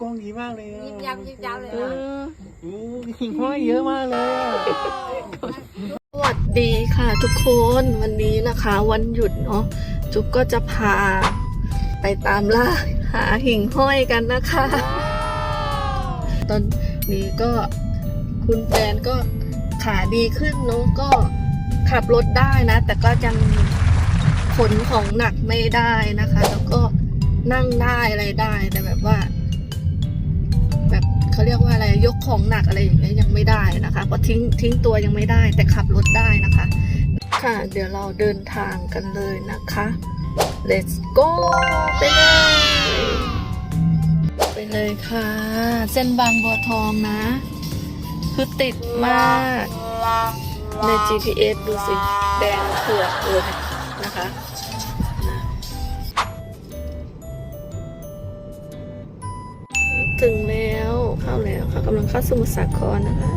กล้องดีมากเลยอะยิบยำยิบยำเลยเอนะอโอ้หิ่งห้อยเยอะมากเลยอะสวัสดีค่ะทุกคนวันนี้นะคะ วันหยุดเนาะจุ๊บก็จะพา ไปตามล่าหาหิ่งห้อยกันนะคะ ตอนนี้ก็คุณแฟนก็ขาดีขึ้นเนาะก็ขับรถได้นะ แต่ก็ยังขนของหนักไม่ได้นะคะ แล้วก็นั่งได้อะไรได้แต่แบบว่าแบบ เขาเรียกว่าอะไรยกของหนักอะไรอย่างเงี้ยยังไม่ได้นะคะเพราะทิ้งทิ้งตัวยังไม่ได้ แต่ขับรถได้นะคะ ค่ะ เดี๋ยวเราเดินทางกันเลยนะคะ let's go ไปเลยไปเลยค่ะ เส้นบางบัวทองนะ คือติดมากใน GPS ดูสิ แดงเผือกเลยนะคะ กำลังเข้าสมุทรสาครนะคะ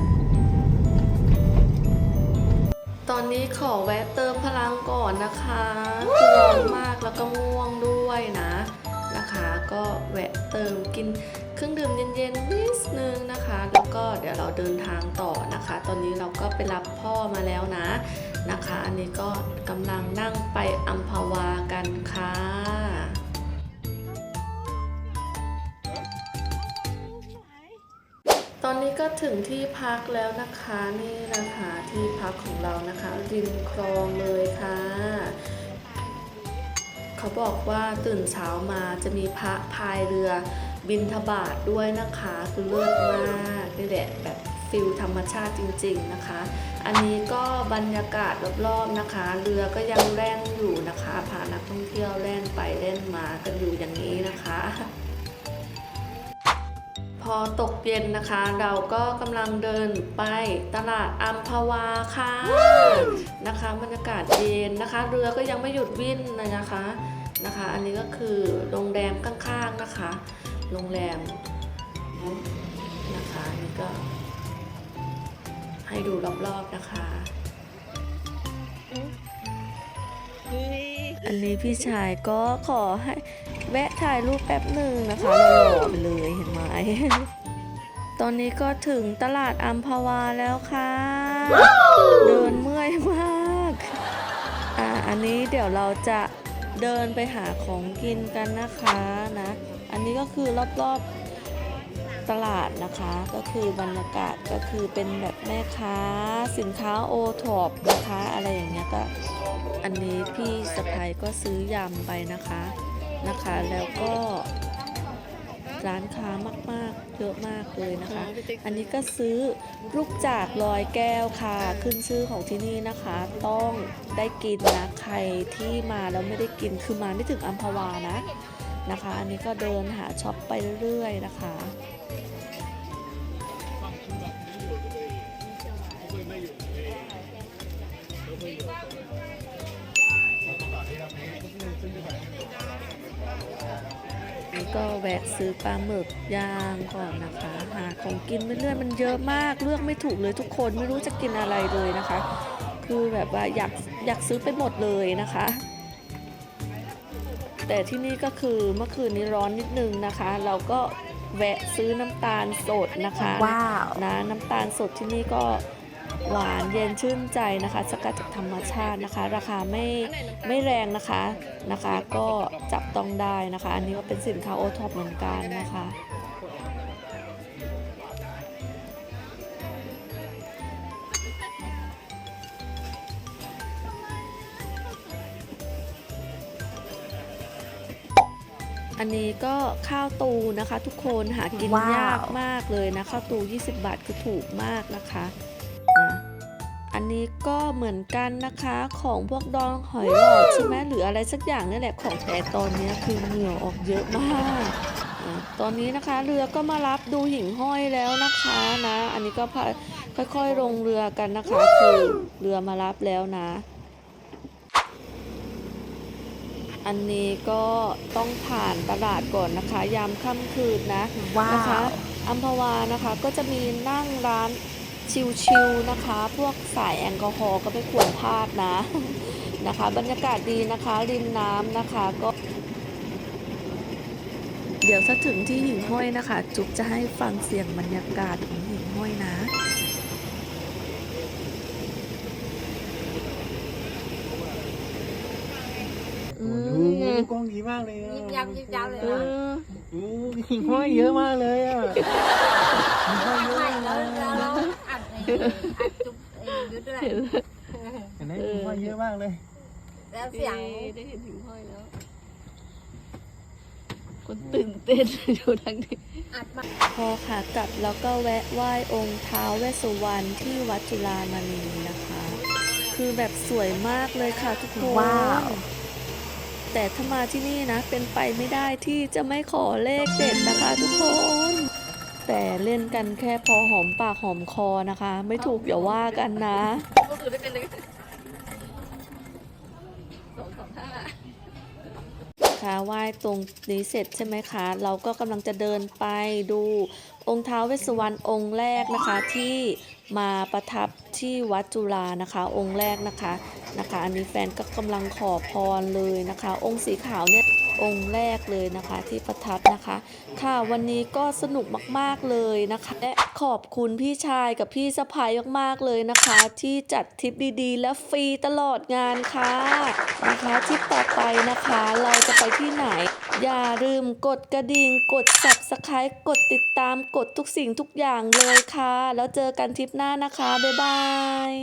ตอนนี้ขอแวะเติมพลังก่อนนะคะคือร้อนมากแล้วก็ง่วงด้วยนะนะคะ ก็แวะเติมกินเครื่องดื่มเย็นๆนิดนึงนะคะ แล้วก็เดี๋ยวเราเดินทางต่อนะคะ ตอนนี้เราก็ไปรับพ่อมาแล้วนะนะคะ อันนี้ก็กำลังนั่งไปอัมพวากันค่ะ อนนี้ก็ถึงที่พักแล้วนะคะนี่นะคะที่พักของเรานะคะริมคลองเลยค่ะ เขาบอกว่าตื่นเช้ามาจะมีพระพายเรือบินทบาทด้วยนะคะคือเลิศมากนี่แหละแบบฟิลธรรมชาติจริง ๆนะคะ อันนี้ก็บรรยากาศรอบๆนะคะ เรือก็ยังแล่นอยู่นะคะพานักท่องเที่ยวแล่นไปเล่นมากันอยู่อย่างนี้นะคะ พอตกเย็นนะคะ เราก็กำลังเดินไปตลาดอัมพวาค่ะนะคะบรรยากาศเย็นนะคะ เรือก็ยังไม่หยุดวิ่งเลยนะคะนะคะ อันนี้ก็คือโรงแรมข้างๆนะคะ โรงแรมนะคะอันนี่ก็ ให้ดูรอบๆนะคะอันนี้พี่ชายก็ขอให้ แวะถ่ายรูปแป๊บหนึ่งนะคะเราหล่อไปเลยเห็นไหมตอนนี้ก็ถึงตลาดอัมพวาแล้วค่ะ เดินเมื่อยมากอ่าอันนี้เดี๋ยวเราจะเดินไปหาของกินกันนะคะนะ อันนี้ก็คือรอบๆตลาดนะคะ ก็คือบรรยากาศก็คือเป็นแบบแม่ค้า สินค้าโอท็อปนะคะ อะไรอย่างเงี้ยก็อันนี้พี่สะพายก็ซื้อยำไปนะคะ นะคะ แล้วก็ร้านค้ามาก ๆ เยอะมากเลยนะคะ อันนี้ก็ซื้อลูกจากลอยแก้วค่ะ ขึ้นชื่อของที่นี่นะคะ ต้องได้กินนะ ใครที่มาแล้วไม่ได้กิน คือมาไม่ถึงอัมพวานะนะคะ อันนี้ก็เดินหาช็อปไปเรื่อย ๆ นะคะ ก็แวะซื้อปลาหมึกย่างก่อนนะคะ หาของกินไปเรื่อยมันเยอะมากเลือกไม่ถูกเลยทุกคนไม่รู้จะกินอะไรเลยนะคะ คือแบบว่าอยากอยากซื้อไปหมดเลยนะคะ แต่ที่นี่ก็คือเมื่อคืนนี้ร้อนนิดนึงนะคะ เราก็แวะซื้อน้ำตาลสดนะคะว้าวนะน้ำตาลสดที่นี่ก็ หวานเย็นชื่นใจนะคะ สกัดจากธรรมชาตินะคะ ราคาไม่ไม่แรงนะคะนะคะ ก็จับต้องได้นะคะ อันนี้ก็เป็นสินค้าโอท็อปเหมือนกันนะคะอันนี้ก็ข้าวตูนะคะ ทุกคนหากินว้าวยากมากเลยนะข้าวตู 20 บาทคือถูกมากนะคะนะอันนี้ ก็เหมือนกันนะคะของพวกดองหอยหลอดใช่ไหมหรืออะไรสักอย่างนี่แหละของแต่ตอนนี้คือเหงื่อออกเยอะมากอะตอนนี้นะคะเรือก็มารับดูหิ่งห้อยแล้วนะคะนะ อันนี้ก็พาค่อยๆลงเรือกันนะคะ คือเรือมารับแล้วนะ อันนี้ก็ต้องผ่านตลาดก่อนนะคะ ยามค่ำคืนนะว้านะคะวอัมพวานะคะก็จะมีนั่งร้าน ชิลๆนะคะ พวกสายแอลกอฮอล์ก็ไม่ควรพลาดนะนะคะ บรรยากาศดีนะคะ ริมน้ำนะคะก็ เดี๋ยวถ้าถึงที่หิ่งห้อยนะคะ จุ๊บจะให้ฟังเสียงบรรยากาศของหิ่งห้อยนะโอ้โหกล้องดีมากเลยอะยิบยับยิบยับเลยเอนะอโอ้หิ่งห้อยเยอะมากเลยอะหิ่งห้อยเยอะไม่มากเลแล้วยแล้วเรา อัดจุ๊บไอ้ยุดด้วยเห็นไหมหิ่งห้อยเยอะมากเลย แล้วเสียงได้เห็นหิ่งห้อยแล้ว คนตื่นเต้นอยู่ทางนี้พอขากลับแล้วก็แวะไหว้องค์ท้าวเวสสุวรรณที่วัดจุฬามณีนะคะ คือแบบสวยมากเลยค่ะทุกคนว้าวแต่ถ้ามาที่นี่นะ เป็นไปไม่ได้ที่จะไม่ขอเลขเด็ดนะคะทุกคน แต่เล่นกันแค่พอหอมปากหอมคอนะคะ ไม่ถูกอย่าว่ากันนะก็คือได้เป็นเลยค่ะไหว้ตรงนี้เสร็จใช่ไหมคะ เราก็กำลังจะเดินไปดูองค์ท้าวเวสสุวรรณองค์แรกนะคะที่มาประทับที่วัดจุฬานะคะ องค์แรกนะคะ นะคะ อันนี้แฟนก็กำลังขอพรเลยนะคะ องค์สีขาวเนี่ยองค์แรกเลยนะคะที่ประทับนะคะ ค่ะวันนี้ก็สนุกมากๆเลยนะคะและขอบคุณพี่ชายกับพี่สะพายมากๆเลยนะคะ ที่จัดทริปดีๆ และฟรีตลอดงานค่ะนะคะทริปต่อไปนะคะ เราจะไปที่ไหน อย่าลืมกดกระดิ่งกด subscribe กดติดตามกดทุกสิ่งทุกอย่างเลยค่ะ แล้วเจอกันทริปหน้านะคะ บ๊ายบาย